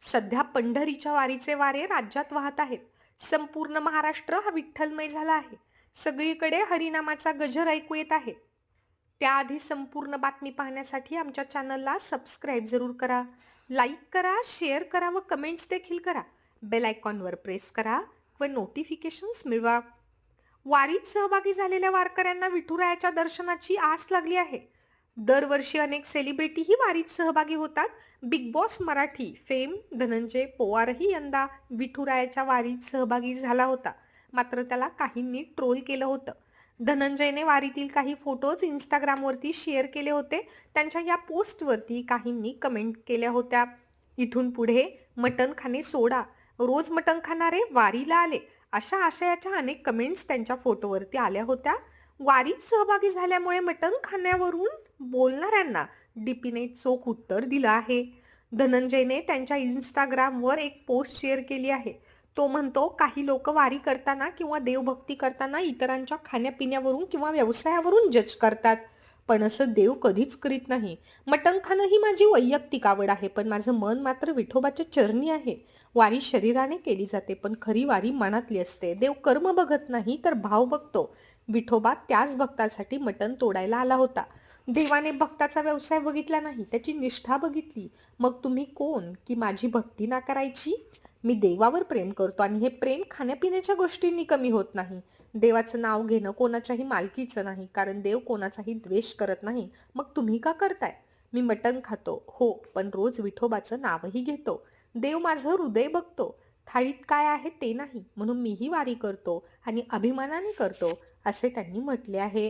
सध्या पंढरीच्या वारीचे वारे राज्यात वाहत आहेत. संपूर्ण महाराष्ट्र हा विठ्ठलमय झाला आहे. सगळीकडे हरिनामाचा गजर ऐकू येत आहे. त्याआधी संपूर्ण बातमी पाहण्यासाठी आमच्या चॅनलला सबस्क्राईब जरूर करा. लाईक करा शेअर करा व कमेंट्स देखील करा. बेल आयकॉनवर प्रेस करा व नोटिफिकेशन्स मिळवा. वारीत सहभागी झालेल्या वारकऱ्यांना विठुरायाच्या दर्शनाची आस लागली आहे. दरवर्षी अनेक सेलिब्रिटीही वारीत सहभागी होतात. Bigg Boss Marathi fame Dhananjay पोवारही यंदा विठुरायाच्या वारीत सहभागी झाला होता. मात्र त्याला काहींनी ट्रोल केलं होतं. धनंजयने वारीतील काही फोटोज इंस्टाग्रामवरती शेअर केले होते. त्यांच्या या पोस्टवरती काहींनी कमेंट केल्या होत्या. इथून पुढे मटण खाणे सोडा. रोज मटण खाणारे वारीला आले. अशा आशयाच्या अनेक कमेंट्स त्यांच्या फोटोवरती आल्या होत्या. वारीत सहभागी झाल्यामुळे मटण खाण्यावरून बोलणाऱ्यांना डीपीने चोख उत्तर दिलं आहे. धनंजयने त्यांच्या इंस्टाग्रामवर एक पोस्ट शेअर केली आहे. तो म्हणतो काही लोक वारी करताना किंवा देवभक्ती करताना इतरांच्या खाण्यापिण्यावरून किंवा व्यवसायावरून जज करतात. पण असं देव कधीच करीत नाही. मटण खाणं ही माझी वैयक्तिक आवड आहे पण माझं मन मात्र विठोबाच्या चरणी आहे. वारी शरीराने केली जाते पण खरी वारी मनातली असते. देव कर्म बघत नाही तर भाव बघतो. विठोबा त्याच भक्तासाठी मटण तोडायला आला होता. देवाने भक्ताचा व्यवसाय बघितला नाही त्याची निष्ठा बघितली. मग तुम्ही कोण? की माझी भक्ती नाकारायची? मी देवावर प्रेम करतो आणि हे प्रेम खाण्यापिण्याच्या गोष्टींनी कमी होत नाही. देवाचं नाव घेणं कोणाच्याही मालकीचं नाही कारण देव कोणाचाही द्वेष करत नाही. मग तुम्ही का करताय? मी मटण खातो हो पण रोज विठोबाचं नावही घेतो. देव माझं हृदय बघतो. थाळीत काय आहे ते नाही म्हणून मीही वारी करतो आणि अभिमानाने करतो असे त्यांनी म्हटले आहे.